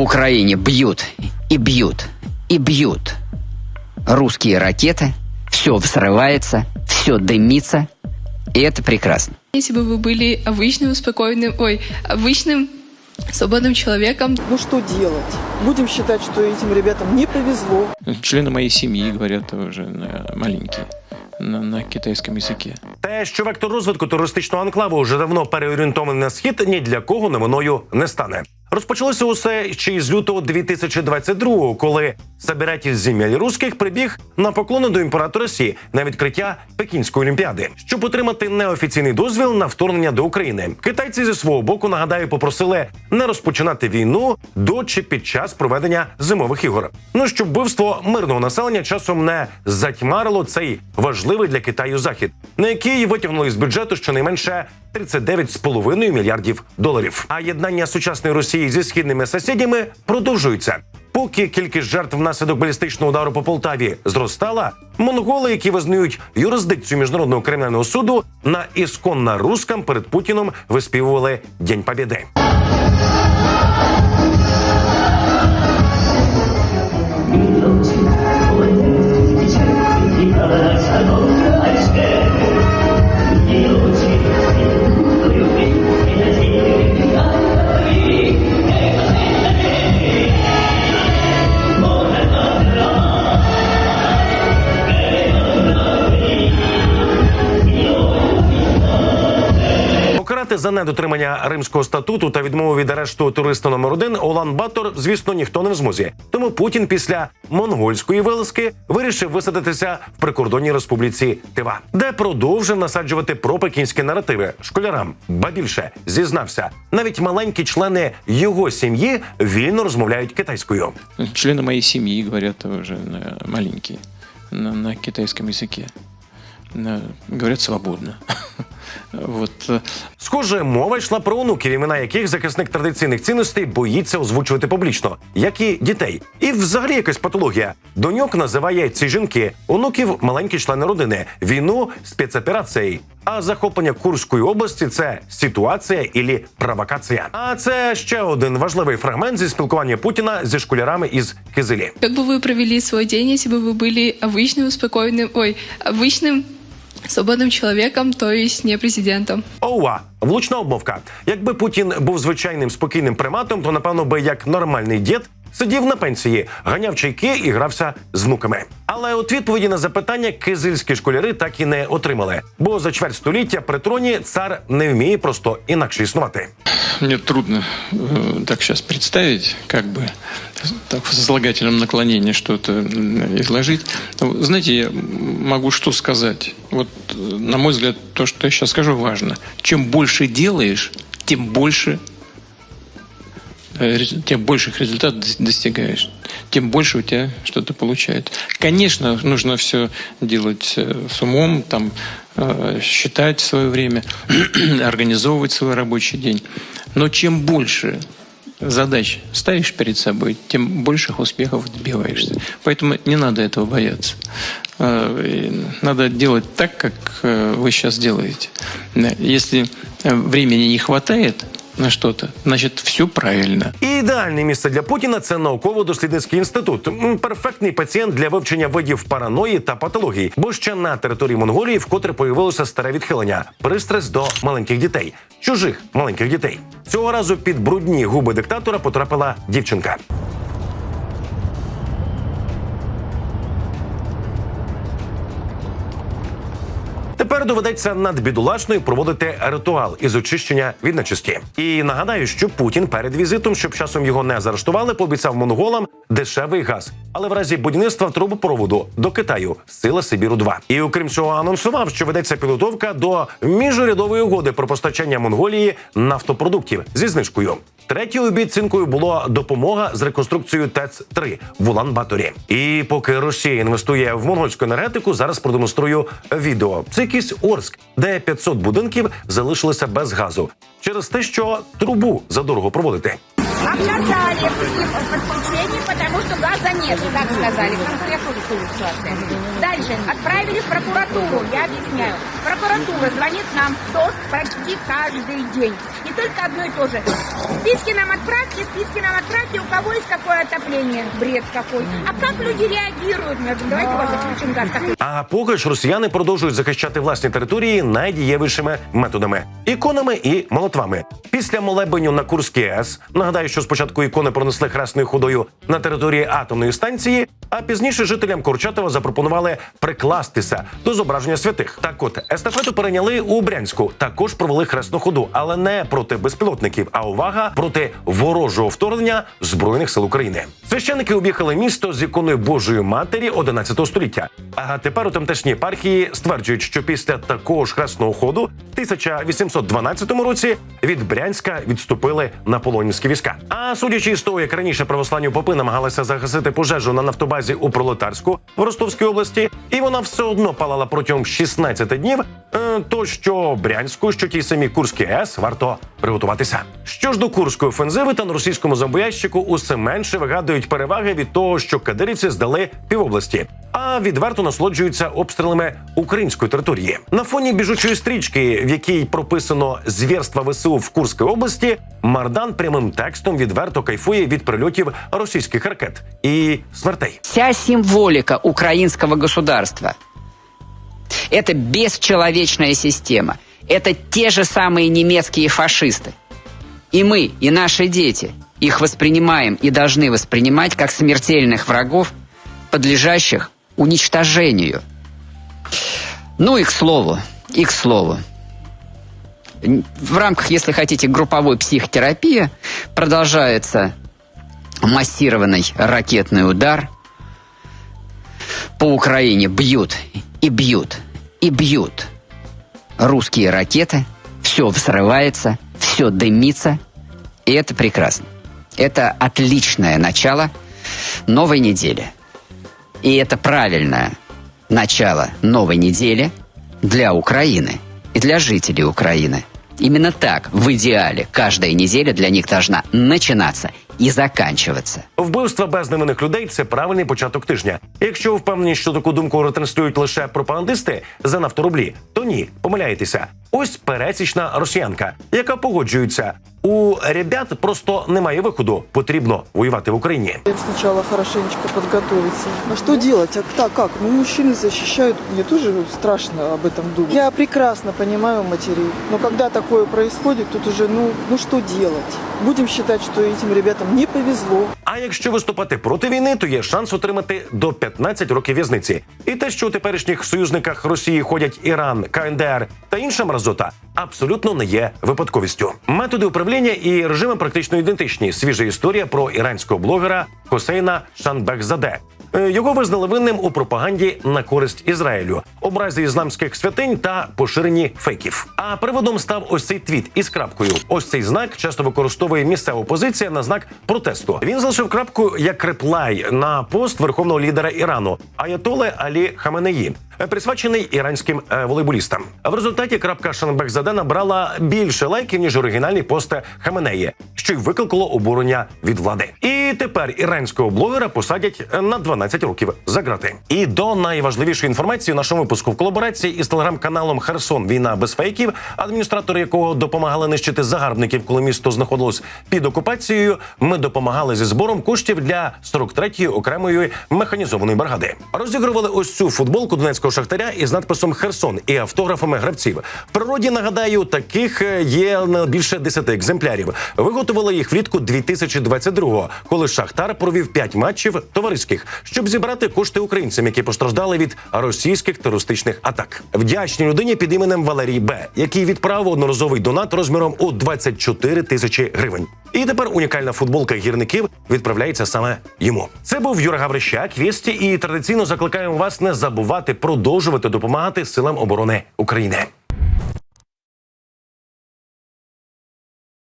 Украине бьют и бьют и бьют русские ракеты, все взрывается, все дымится, и это прекрасно. Если бы вы были обычным, спокойным, ой, обычным, свободным человеком, Ну что делать? Будем считать, что этим ребятам не повезло. Члены моей семьи говорят уже на маленький, на, на китайском языке. Те, що вектор розвитку туристичного анклаву вже давно переорієнтований на схід, ні для кого новиною не стане. Розпочалося усе ще із лютого 2022-го, коли Собиратель земель русських прибіг на поклони до імператора Сі на відкриття Пекінської олімпіади, щоб отримати неофіційний дозвіл на вторгнення до України. Китайці зі свого боку нагадаю попросили не розпочинати війну до чи під час проведення зимових ігор. Ну щоб вбивство мирного населення часом не затьмарило цей важливий для Китаю захід, на який витягнули з бюджету щонайменше 39,5 мільярдів доларів. А єднання сучасної Росії зі східними сусідями продовжується. Поки кількість жертв внаслідок балістичного удару по Полтаві зростала, монголи, які визнають юрисдикцію міжнародного кримінального суду, на ісконно рускам перед Путіном виспівували День Побєди. За недотримання римського статуту та відмову від арешту туриста номер один Олан Батор, звісно, ніхто не в змозі. Тому Путін після монгольської вилазки вирішив висадитися в прикордонній республіці Тива, де продовжив насаджувати пропекінські наративи школярам. Ба більше зізнався, навіть маленькі члени його сім'ї вільно розмовляють китайською. Члены моей семьи говорят уже на маленький, на, на китайском языке. На- говорят свободно. Вот. э, Схоже, мова йшла про онуків, імена яких захисник традиційних цінностей боїться озвучувати публічно, як і дітей. І взагалі якась патологія. Доньок називає ці жінки, онуків маленькі члени родини, війну спецоперацією. А захоплення Курської області це ситуація ілі провокація. А це ще один важливий фрагмент зі спілкування Путіна зі школярами із Кизилі. как бы вы провели свой день, если бы вы были обычным, спокойным, ой, обычным, свободным человеком, то есть не президентом. Оуа, влучна обмовка. Якби Путін був звичайним спокійним приматом, то напевно би як нормальний дід сидів на пенсії, ганяв чайки і грався з внуками. Але от відповіді на запитання кизильські школяри так і не отримали. Бо за чверть століття при троні цар не вміє просто інакше існувати. Мне трудно э, так сейчас представить, как бы так в сослагательном наклонении что-то м, изложить. Ну, Знаете, я могу что сказать? Вот, на мой взгляд, то, что я сейчас скажу, важно. Чем больше делаешь, тем больше э, тем больших результатов дос- достигаешь, тем больше у тебя что-то получается. Конечно, нужно все делать э, с умом, там, э, считать свое время, организовывать свой рабочий день. Но чем больше задач ставишь перед собой, тем больших успехов добиваешься. Поэтому не надо этого бояться. Э, Надо делать так, как э, вы сейчас делаете. Если э, времени не хватает на что-то, значит, все правильно. Ідеальне місце для Путіна це науково-дослідницький інститут. Перфектний пацієнт для вивчення видів параної та патології, Бо ще на території Монголії вкотре появилося старе відхилення пристрасть до маленьких дітей, чужих маленьких дітей. Цього разу під брудні губи диктатора потрапила дівчинка. Тепер доведеться над бідолашною проводити ритуал із очищення від нечисті. І нагадаю, що Путін перед візитом, щоб часом його не заарештували, пообіцяв монголам дешевий газ. Але в разі будівництва трубопроводу до Китаю сила Сибіру 2 І окрім цього, анонсував, що ведеться підготовка до міжурядової угоди про постачання Монголії нафтопродуктів зі знижкою. Третьою обіцянкою була допомога з реконструкцією ТЕЦ 3 в Улан-Баторі. І поки Росія інвестує в монгольську енергетику, зараз продемонструю відео. Це якийсь Орск, де 500 будинків залишилися без газу через те, що трубу задорого проводити Отказали при подключении, потому что газа нет, так сказали. Потому что я тоже в той ситуации. Дальше. Отправили в прокуратуру, я объясняю. Прокуратура звонит нам ТОС почти каждый день. Не только одно и то же. Списки нам отправьте, списки нам отправьте, у кого есть какое отопление. Бред какой. А как люди реагируют? Мы говорим, давайте у вас отключим газ. Так А поки ж росіяни продовжують захищати власні території найдієвішими методами іконами і молотвами. Після молебеню на Курській АЕС нагадаю, що спочатку ікони пронесли хресною ходою на території атомної станції, а пізніше жителям Курчатова запропонували прикластися до зображення святих. Так от естафету перейняли у Брянську. Також провели хресну ходу, але не проти безпілотників, а увага проти ворожого вторгнення збройних сил України. Священники об'їхали місто з іконою Божої Матері 11 століття. А тепер у тамтешній єпархії стверджують, що після такого ж хресного ходу 1812 році від Брянська відступили наполонівські війська. А судячи з того, як раніше православні попи намагалися загасити пожежу на нафтобазі у Пролетарську в Ростовській області, і вона все одно палала протягом 16 днів. е, То що Брянську, що тій самій Курській АЕС варто приготуватися. Що ж до курської офензиви, та на російському зомбоящику усе менше вигадують переваги від того, що кадирівці здали півобласті, а відверто насолоджуються обстрілами української території. На фоні біжучої стрічки, в якій прописано звірства ВСУ в Курській області, Мардан прямим текстом відверто кайфує від прильотів російських ракет і смертей. Вся символика украинского государства – это бесчеловечная система. Это те же самые немецкие фашисты. И мы, и наши дети их воспринимаем и должны воспринимать как смертельных врагов, подлежащих уничтожению. Ну и к слову, и к слову. В рамках, если хотите, групповой психотерапии продолжается массированный ракетный удар по Украине. Бьют и бьют и бьют русские ракеты. Все взрывается, все дымится. И это прекрасно. Это отличное начало новой недели. И это правильное начало новой недели для Украины и для жителей Украины. Именно так, в идеале, каждая неделя для них должна начинаться и заканчиваться. Вбивства безневинних людей це правильний початок тижня. Якщо ви впевнені, що таку думку ретранслюють лише пропагандисти за нафторублі, то ні, помиляєтеся. Ось пересічна росіянка, яка погоджується. У ребят просто немає виходу. Потрібно воювати в Україні. Им сначала хорошенечко подготовиться. А что делать? А так как? Ну, мужчины защищают. Мне тоже страшно об этом думать. Я прекрасно понимаю матерей. Но когда такое происходит, тут уже, ну, ну что делать? Будем считать, что этим ребятам не повезло. А якщо виступати проти війни, то є шанс отримати до 15 років в'язниці. І те, що у теперішніх союзниках Росії ходять Іран, КНДР та інша мразота, абсолютно не є випадковістю. Методи управління і режими практично ідентичні. Свіжа історія про іранського блогера Хосейна Шанбехзаде. Е, Його визнали винним у пропаганді на користь Ізраїлю, образі ісламських святинь та поширенні фейків. А приводом став ось цей твіт із крапкою. Ось цей знак часто використовує місцева опозиція на знак протесту. Він залишив крапку як реплай на пост верховного лідера Ірану Аятоле Алі Хаменеї. Е, Присвячений іранським е, волейболістам. В результаті крапка Шанбекзаде набрала більше лайків ніж оригінальний пост Хаменеї, що й викликало обурення від влади. І тепер іранського блогера посадять е, на 12 років за грати. І до найважливішої інформації в нашому випуску в колаборації із телеграм-каналом Херсон Війна без фейків, адміністратори якого допомагали нищити загарбників, коли місто знаходилось під окупацією. Ми допомагали зі збором коштів для 43-ї окремої механізованої бригади. Розігрували ось цю футболку донецького шахтаря із надписом Херсон і автографами гравців. В природі нагадаю, таких е, є більше 10 екземплярів. Виготовили їх влітку 2022-го, коли Шахтар провів 5 матчів товариських, щоб зібрати кошти українцям, які постраждали від російських терористичних атак. Вдячній людині під іменем Валерій Б, який відправив одноразовий донат розміром у 24 тисячі гривень. І тепер унікальна футболка гірників відправляється саме йому. Це був Юра Гаврищак, Вісті, і традиційно закликаємо вас не забувати продовжувати допомагати силам оборони України.